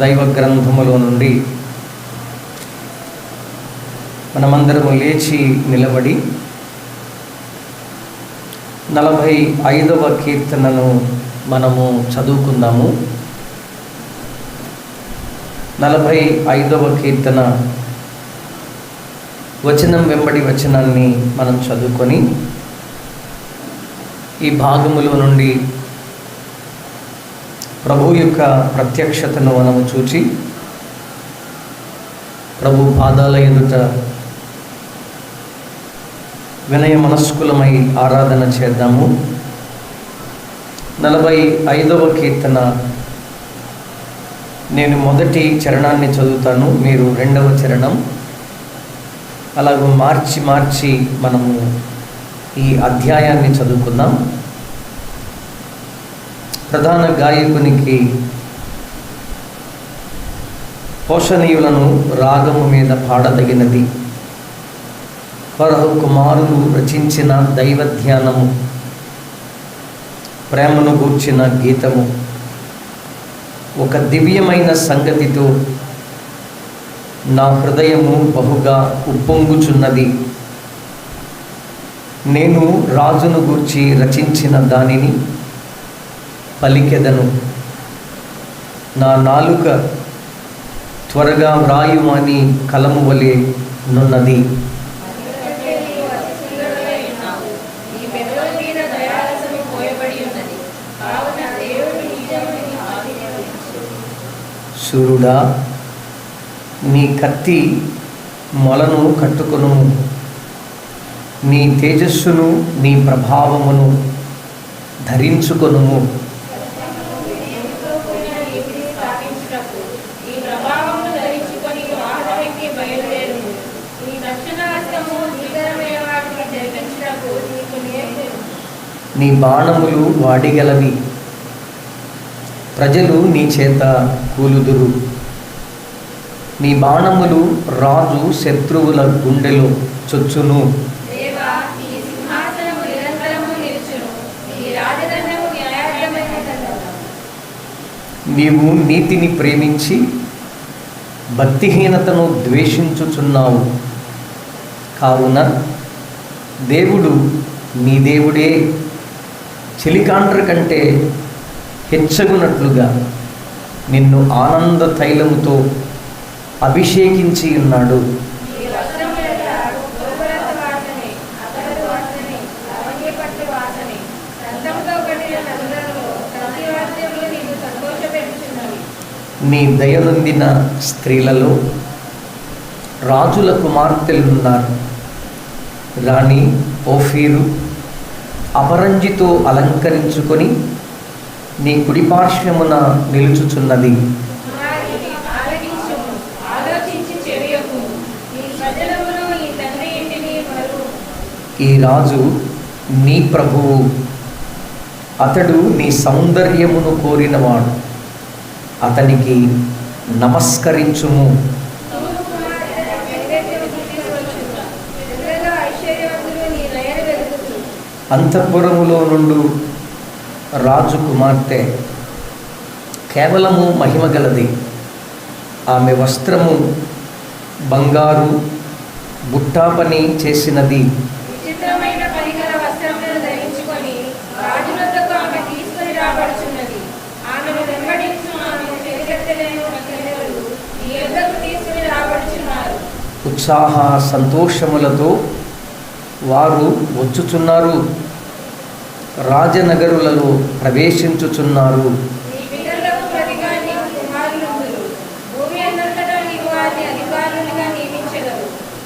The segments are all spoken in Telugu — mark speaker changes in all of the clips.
Speaker 1: దైవ గ్రంథములో నుండి మనమందరము లేచి నిలబడి నలభై ఐదవ కీర్తనను మనము చదువుకుందాము. నలభై ఐదవ కీర్తన వచనం వెంబడి వచనాన్ని మనం చదువుకొని ఈ భాగములో నుండి ప్రభు యొక్క ప్రత్యక్షతను మనము చూచి ప్రభు పాదాల ఎదుట వినయ మనస్కులమై ఆరాధన చేద్దాము. నలభై ఐదవ కీర్తన. నేను మొదటి చరణాన్ని చదువుతాను మీరు రెండవ చరణం. అలాగే మార్చి మార్చి మనము ఈ అధ్యాయాన్ని చదువుకుందాం. ప్రధాన గాయకునికి పోషణీయులను రాగము మీద పాడదగినది. ఫరహు కుమారులు రచించిన దైవధ్యానము ప్రేమను గూర్చిన గీతము ఒక దివ్యమైన సంగతితో నా హృదయము బహుగా ఉప్పొంగుచున్నది. నేను రాజును గూర్చి రచించిన దానిని పలికెదను. నా నాలుక త్వరగా వ్రాయుమని కలము వలె నున్నది. సూర్యుడా నీ కత్తి మొలను కట్టుకును. నీ తేజస్సును నీ ప్రభావమును ధరించుకొనుము నీ బాణములు వాడిగలవి. ప్రజలు నీ చేత కూలుదురు. నీ బాణములు రాజు శత్రువుల గుండెలో చొచ్చును. నీవు నీతిని ప్రేమించి భక్తిహీనతను ద్వేషించుచున్నావు. కావున దేవుడు నీ దేవుడే. చెలికాండ్ర కంటే హెచ్చగునట్లుగా నిన్ను ఆనంద తైలముతో అభిషేకించి ఉన్నాడు. నీ దయనొందిన స్త్రీలలో రాజుల కుమార్తెలున్నారు. రాణి ఓఫీరు అపరంజితో అలంకరించుకొని నీ కుడిపార్శ్వమున నిలుచుచున్నది. ఈ రాజు నీ ప్రభువు. అతడు నీ సౌందర్యమును కోరినవాడు. అతనికి నమస్కరించుము. అంతఃపురములో నుండు రాజు కుమార్తె కేవలము మహిమ గలది. ఆమె వస్త్రము బంగారు బుట్టా పని చేసినది ఉత్సాహ సంతోషములతో వారు వచ్చుచున్నారు. రాజనగరులలో ప్రవేశించుచున్నారు.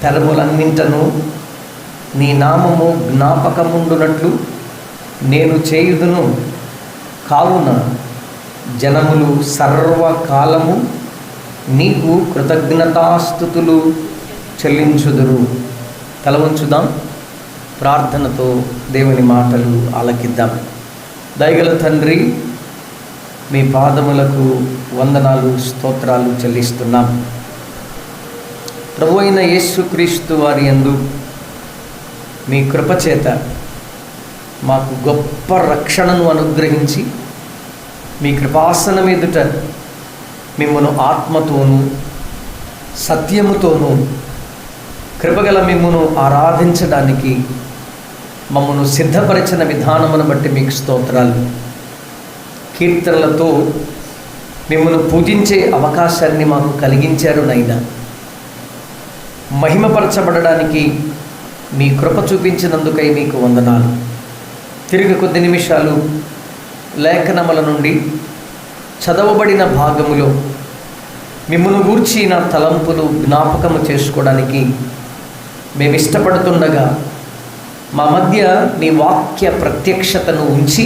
Speaker 1: తరములన్నింటను నీ నామము జ్ఞాపకముండునట్లు నేను చేయుదును. కావున జనములు సర్వకాలము నీకు కృతజ్ఞతాస్థుతులు చెల్లించుదురు. తల ఉంచుదాం ప్రార్థనతో దేవుని మాటలు ఆలకిద్దాం. దయగల తండ్రి మీ పాదములకు వందనాలు స్తోత్రాలు చెల్లిస్తున్నాం. ప్రభు అయిన యేసుక్రీస్తు వారి యందు మీ కృపచేత మాకు గొప్ప రక్షణను అనుగ్రహించి మీ కృపాసనం ఎదుట మిమ్మను ఆత్మతోనూ సత్యముతోనూ కృపగల మిమ్మను ఆరాధించడానికి మమ్మను సిద్ధపరిచిన విధానమును బట్టి మీకు స్తోత్రాలు. కీర్తనలతో మిమ్మల్ని పూజించే అవకాశాన్ని మాకు కలిగించారు నైనా మహిమపరచబడడానికి మీ కృప చూపించినందుకై మీకు వందనాలు. తిరిగి కొద్ది నిమిషాలు లేఖనముల నుండి చదవబడిన భాగములో మిమ్మల్ని గూర్చి నా తలంపులు జ్ఞాపకము చేసుకోవడానికి మేము ఇష్టపడుతుండగా మా మధ్య మీ వాక్య ప్రత్యక్షతను ఉంచి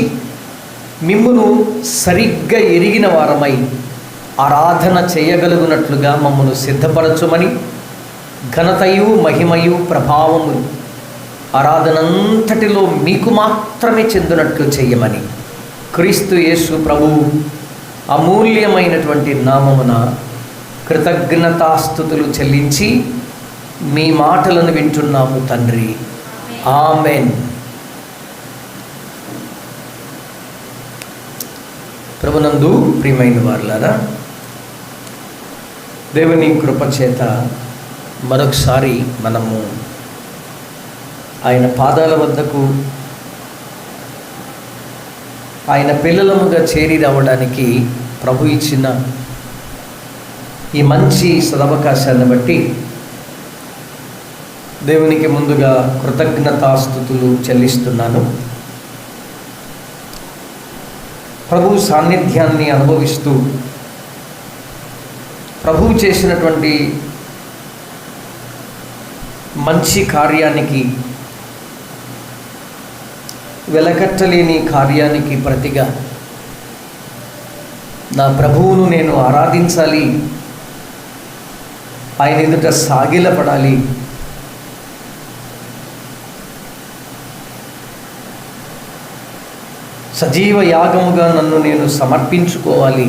Speaker 1: మిమ్మును సరిగ్గా ఎరిగిన వారమై ఆరాధన చేయగలుగునట్లుగా మమ్మను సిద్ధపరచుమని ఘనతయు మహిమయు ప్రభావములు ఆరాధనంతటిలో మీకు మాత్రమే చెందినట్లు చేయమని క్రీస్తు యేసు ప్రభువు అమూల్యమైనటువంటి నామమున కృతజ్ఞతాస్థుతులు చెల్లించి మీ మాటలను వింటున్నాము తండ్రి. ఆమెన్. ప్రభునందు ప్రియమైన వారులారా దేవుని కృపచేత మరొకసారి మనము ఆయన పాదాల వద్దకు ఆయన పిల్లలముగా చేరి రావడానికి ప్రభు ఇచ్చిన ఈ మంచి సదవకాశాన్ని బట్టి దేవునికి ముందుగా కృతజ్ఞతాస్థుతులు చెల్లిస్తున్నాను. ప్రభు సాన్నిధ్యాన్ని అనుభవిస్తూ ప్రభువు చేసినటువంటి మంచి కార్యానికి వెలకట్టలేని కార్యానికి ప్రతిగా నా ప్రభువును నేను ఆరాధించాలి. ఆయన ఎదుట సాగిలపడాలి. సజీవ యాగముగా నన్ను నేను సమర్పించుకోవాలి.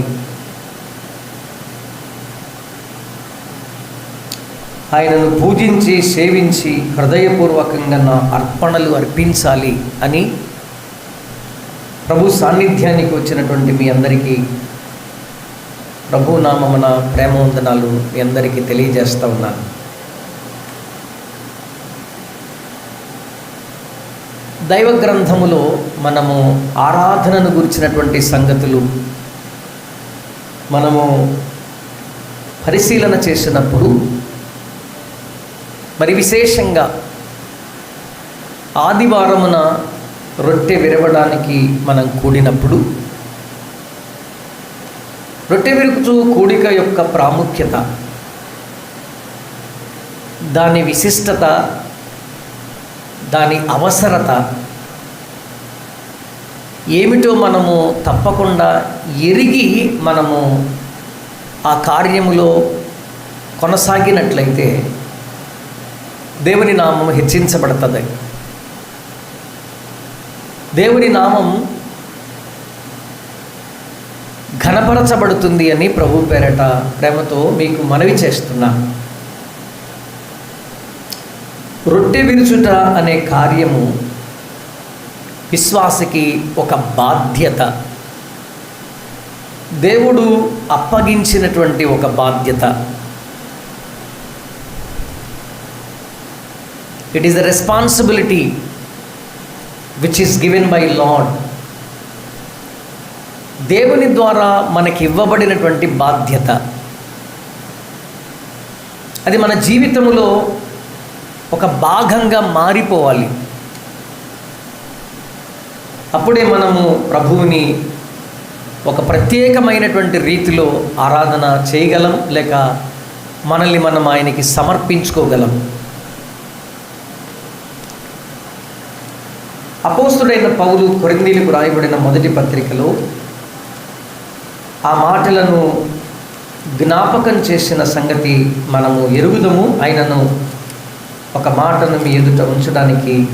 Speaker 1: ఆయనను పూజించి సేవించి హృదయపూర్వకంగా నా అర్పణలు అర్పించాలి అని ప్రభు సాన్నిధ్యానికి వచ్చినటువంటి మీ అందరికీ ప్రభు నామమున ప్రేమ వందనాలు మీ అందరికీ తెలియజేస్తూ ఉన్నాను. దైవ గ్రంథములో మనము ఆరాధనను గురించినటువంటి సంగతులు మనము పరిశీలన చేసినప్పుడు మరి విశేషంగా ఆదివారమున రొట్టె విరవడానికి మనం కూడినప్పుడు రొట్టె విరుకుచు కూడిక యొక్క ప్రాముఖ్యత దాని విశిష్టత దాని అవసరత ఏమిటో మనము తప్పకుండా ఎరిగి మనము ఆ కార్యములో కొనసాగినట్లయితే దేవుని నామం హెచ్చించబడుతుంది. దేవుని నామం ఘనపరచబడుతుంది అని ప్రభు పేరట ప్రేమతో మీకు మనవి చేస్తున్నాను రొట్టె విరుచుట అనే కార్యము విశ్వాసకి ఒక బాధ్యత. దేవుడు అప్పగించినటువంటి ఒక బాధ్యత. It is the responsibility which is given by lord దేవుని ద్వారా మనకి ఇవ్వబడినటువంటి బాధ్యత. అది మన జీవితంలో ఒక భాగంగా మారిపోవాలి. అప్పుడే మనము ప్రభువుని ఒక ప్రత్యేకమైనటువంటి రీతిలో ఆరాధన చేయగలం లేక మనల్ని మనం ఆయనకి సమర్పించుకోగలం. అపోస్తుడైన పౌలు కొరిందీలకు రాయబడిన మొదటి పత్రికలో ఆ మాటలను జ్ఞాపకం చేసిన సంగతి మనము ఎరుగుదము ఆయనను ఒక మాటను మీ ఎదుట ఉంచడానికి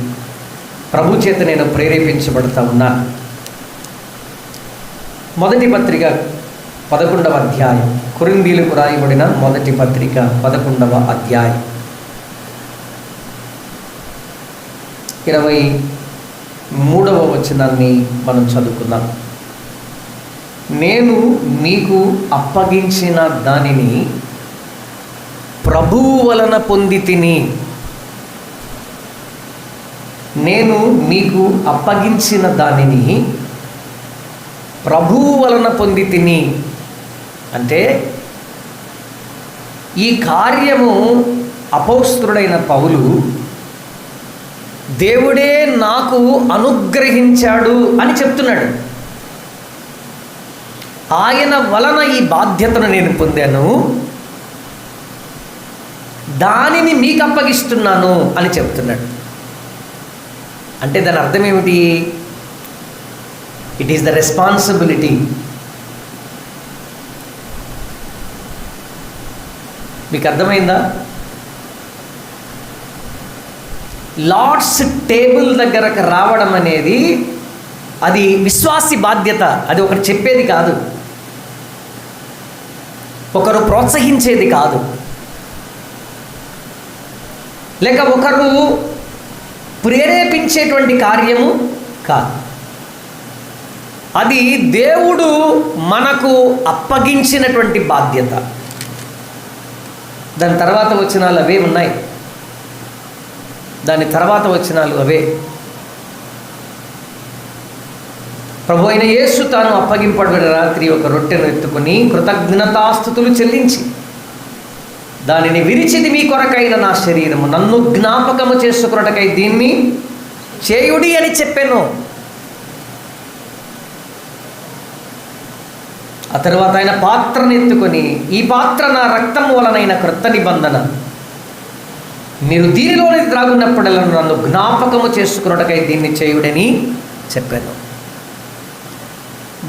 Speaker 1: ప్రభు చేత నేను ప్రేరేపించబడతా ఉన్నా. మొదటి పత్రిక పదకొండవ అధ్యాయం. కొరిందీలకు రాయబడిన మొదటి పత్రిక పదకొండవ అధ్యాయం. ఇరవై మూడవ వచనాన్ని మనం చదువుకుందాం. నేను మీకు అప్పగించిన దానిని ప్రభువు వలన పొంది తిని నేను మీకు అప్పగించిన దానిని ప్రభువు వలన పొంది తిని. అంటే ఈ కార్యము అపౌస్తుడైన పౌలు దేవుడే నాకు అనుగ్రహించాడు అని చెప్తున్నాడు. ఆయన వలన ఈ బాధ్యతను నేను పొందాను. దానిని మీకు అప్పగిస్తున్నాను అని చెప్తున్నాడు. అంటే దాని అర్థం ఏమిటి? ఇట్ ఈస్ ద రెస్పాన్సిబిలిటీ మీకు అర్థమైందా? లార్డ్స్ టేబుల్ దగ్గరకు రావడం అనేది అది విశ్వాసి బాధ్యత. అది ఒకటి చెప్పేది కాదు. ఒకరు ప్రోత్సహించేది కాదు. లేక ఒకరు ప్రేరేపించేటువంటి కార్యము కాదు. అది దేవుడు మనకు అప్పగించినటువంటి బాధ్యత. దాని తర్వాత వచనాలు అవే ఉన్నాయి. దాని తర్వాత వచనాలు అవే. ప్రభు అయిన యేసు తాను అప్పగింపబడిన రాత్రి ఒక రొట్టెను ఎత్తుకుని కృతజ్ఞతాస్థుతులు చెల్లించి దానిని విరిచిది మీ కొరకైన నా శరీరము. నన్ను జ్ఞాపకము చేసుకున్నటకై దీన్ని చేయుడి అని చెప్పాను. ఆ తర్వాత ఆయన పాత్రను ఎత్తుకొని ఈ పాత్ర నా రక్తం వలనైన క్రొత్త నిబంధన. మీరు దీనిలోని త్రాగున్నప్పుడల్లా నన్ను జ్ఞాపకము చేసుకున్నటకై దీన్ని చేయుడని చెప్పాను.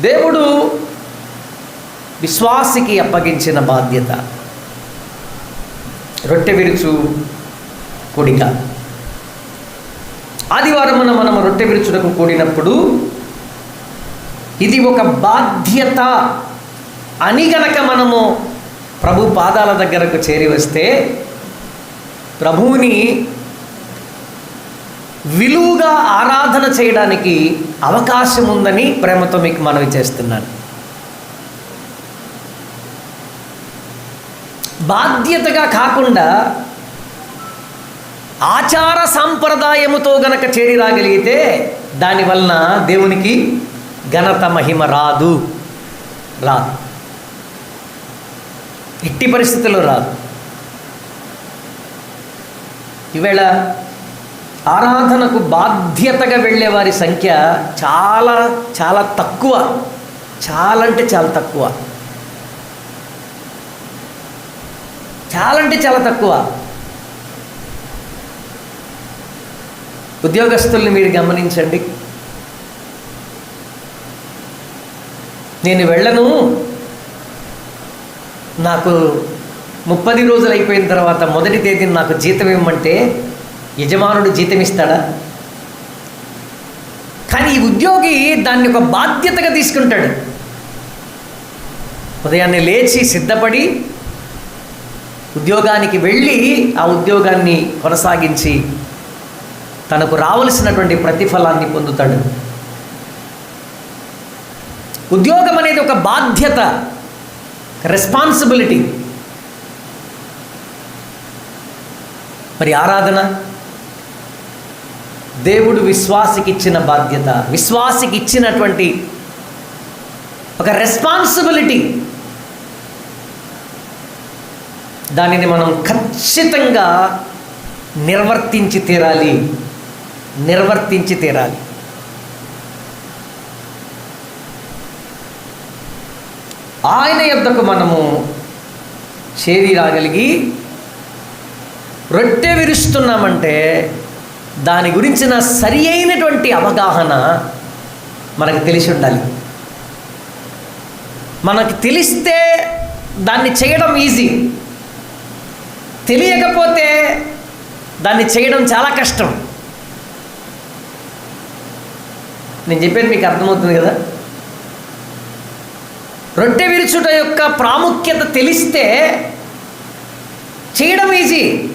Speaker 1: దేవుడు విశ్వాసికి అప్పగించిన బాధ్యత. రొట్టె విరుచు కూడిక ఆదివారమున మనం రొట్టె విరుచుటకు కూడినప్పుడు ఇది ఒక బాధ్యత అని గనక మనము ప్రభు పాదాల దగ్గరకు చేరి వస్తే ప్రభువుని విలువగా ఆరాధన చేయడానికి అవకాశం ఉందని ప్రేమతో మీకు మనవి చేస్తున్నాను. బాధ్యతగా కాకుండా ఆచార సాంప్రదాయముతో గనక చేరి రాగలిగితే దానివలన దేవునికి ఘనత మహిమ రాదు. రాదు. ఎట్టి పరిస్థితుల్లో రాదు. ఈవేళ ఆరాధనకు బాధ్యతగా వెళ్ళే వారి సంఖ్య చాలా చాలా తక్కువ. చాలా అంటే చాలా తక్కువ. చాలా అంటే చాలా తక్కువ. ఉద్యోగస్తుల్ని మీరు గమనించండి. నేను వెళ్ళను. నాకు ముప్పది రోజులు అయిపోయిన తర్వాత మొదటి తేదీని నాకు జీతం ఇవ్వమంటే యజమానుడు జీతం ఇస్తాడా? కానీ ఈ ఉద్యోగి దాన్ని ఒక బాధ్యతగా తీసుకుంటాడు. ఉదయాన్నే లేచి సిద్ధపడి ఉద్యోగానికి వెళ్ళి ఆ ఉద్యోగాన్ని కొనసాగించి తనకు రావలసినటువంటి ప్రతిఫలాన్ని పొందుతాడు. ఉద్యోగం అనేది ఒక బాధ్యత రెస్పాన్సిబిలిటీ మరి ఆరాధన? దేవుడు విశ్వాసికి ఇచ్చిన బాధ్యత విశ్వాసికి ఇచ్చినటువంటి ఒక రెస్పాన్సిబిలిటీ దానిని మనం ఖచ్చితంగా నిర్వర్తించి తీరాలి. నిర్వర్తించి తీరాలి. ఆయన యొద్దకు మనము చేరి రాగలిగి రొట్టె విరుస్తున్నామంటే దాని గురించిన సరి అయినటువంటి అవగాహన మనకు తెలిసి ఉండాలి. మనకు తెలిస్తే దాన్ని చేయడం ఈజీ. తెలియకపోతే దాన్ని చేయడం చాలా కష్టం. నేను చెప్పేది మీకు అర్థమవుతుంది కదా? రొట్టె విరుచుట యొక్క ప్రాముఖ్యత తెలిస్తే చేయడం ఈజీ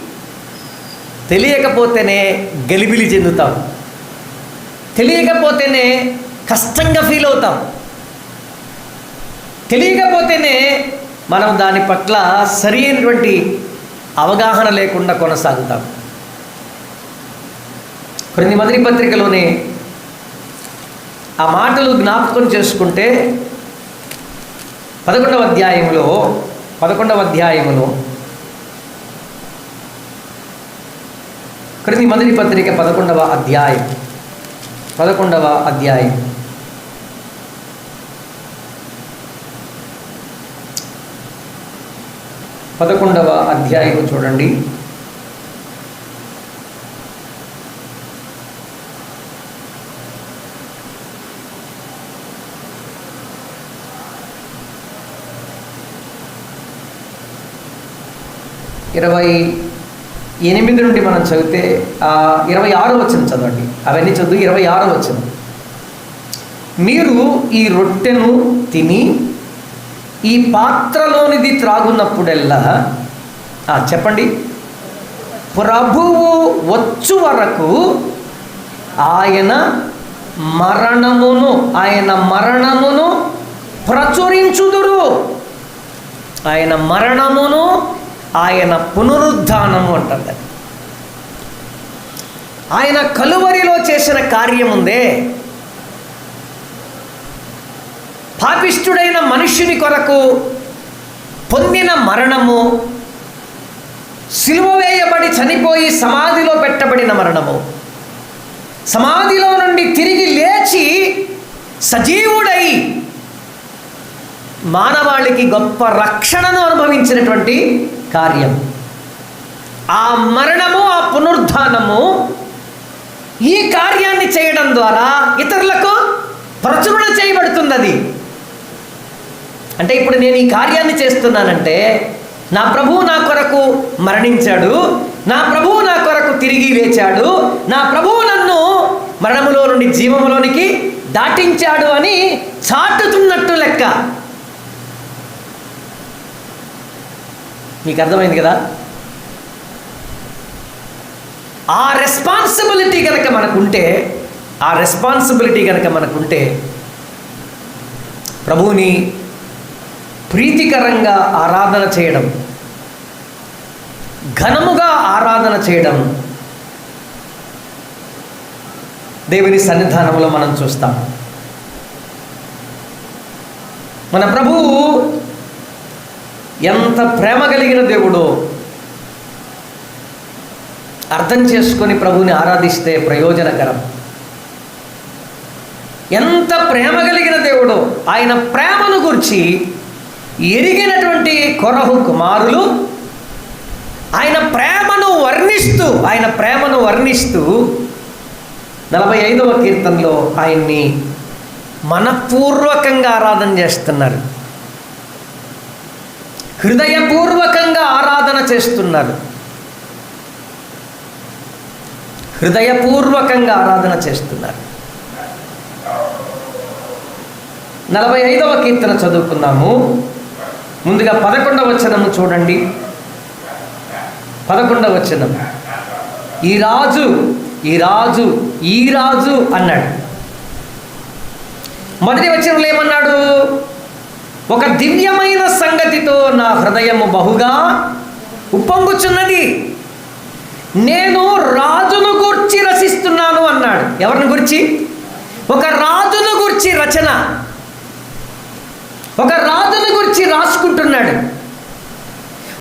Speaker 1: తెలియకపోతేనే గలిబిలి చెందుతాం. తెలియకపోతేనే కష్టంగా ఫీల్ అవుతాం. తెలియకపోతేనే మనం దాని పట్ల సరి అయినటువంటి అవగాహన లేకుండా కొనసాగుతాం. కొన్ని మొదటి పత్రికలోనే ఆ మాటలు జ్ఞాపకం చేసుకుంటే పదకొండవ అధ్యాయంలో పదకొండవ అధ్యాయంలో క్రింది మొదటి పత్రిక పదకొండవ అధ్యాయం పదకొండవ అధ్యాయం. పదకొండవ అధ్యాయం చూడండి. ఇరవై ఎనిమిది నుండి మనం చదివితే ఇరవై ఆరు వచ్చిన చదవండి. అవన్నీ చదువు ఇరవై ఆరు వచ్చిన మీరు ఈ రొట్టెను తిని ఈ పాత్రలోనిది త్రాగున్నప్పుడల్లా? ఆ, చెప్పండి. ప్రభువు వచ్చు వరకు ఆయన మరణమును ఆయన మరణమును ప్రచురించుదురు. ఆయన మరణమును ఆయన పునరుద్ధానము అంటారు ఆయన కలువరిలో చేసిన కార్యం ఉందే పాపిష్ఠుడైన మనుష్యుని కొరకు పొందిన మరణము సిలువ వేయబడి చనిపోయి సమాధిలో పెట్టబడిన మరణము. సమాధిలో నుండి తిరిగి లేచి సజీవుడై మానవాళికి గొప్ప రక్షణను అనుభవించినటువంటి కార్యం. ఆ మరణము ఆ పునరుద్ధానము ఈ కార్యాన్ని చేయడం ద్వారా ఇతరులకు ప్రచురణ చేయబడుతుంది అది అంటే ఇప్పుడు నేను ఈ కార్యాన్ని చేస్తున్నానంటే నా ప్రభువు నా కొరకు మరణించాడు నా ప్రభువు నా కొరకు తిరిగి లేచాడు నా ప్రభువు నన్ను మరణములో నుండి జీవములోనికి దాటించాడు అని చాటుతున్నట్టు లెక్క. మీకు అర్థమైంది కదా? ఆ రెస్పాన్సిబిలిటీ కనుక మనకుంటే ఆ రెస్పాన్సిబిలిటీ కనుక మనకుంటే ప్రభువుని ప్రీతికరంగా ఆరాధన చేయడం ఘనముగా ఆరాధన చేయడం దేవుని సన్నిధానంలో మనం చూస్తాం. మన ప్రభువు ఎంత ప్రేమ కలిగిన దేవుడో అర్థం చేసుకొని ప్రభువుని ఆరాధిస్తే ప్రయోజనకరం. ఎంత ప్రేమ కలిగిన దేవుడో ఆయన ప్రేమను గురించి ఎరిగినటువంటి కొరహు కుమారులు ఆయన ప్రేమను వర్ణిస్తూ ఆయన ప్రేమను వర్ణిస్తూ నలభై ఐదవ కీర్తనలో ఆయన్ని మనపూర్వకంగా ఆరాధన చేస్తున్నారు. హృదయపూర్వకంగా ఆరాధన చేస్తున్నారు. హృదయపూర్వకంగా ఆరాధన చేస్తున్నారు. నలభై ఐదవ కీర్తన చదువుకున్నాము ముందుగా పదకొండవ వచనము చూడండి. పదకొండవ వచనం ఈ రాజు ఈ రాజు ఈ రాజు అన్నాడు. మొదటి వచనంలో ఏమన్నాడు? ఒక దివ్యమైన సంగతితో నా హృదయము బహుగా ఉప్పొంగుచున్నది. నేను రాజును గూర్చి రచిస్తున్నాను అన్నాడు. ఎవరిని గురించి? ఒక రాజును గురించి రచన. ఒక రాజుని గురించి రాసుకుంటున్నాడు.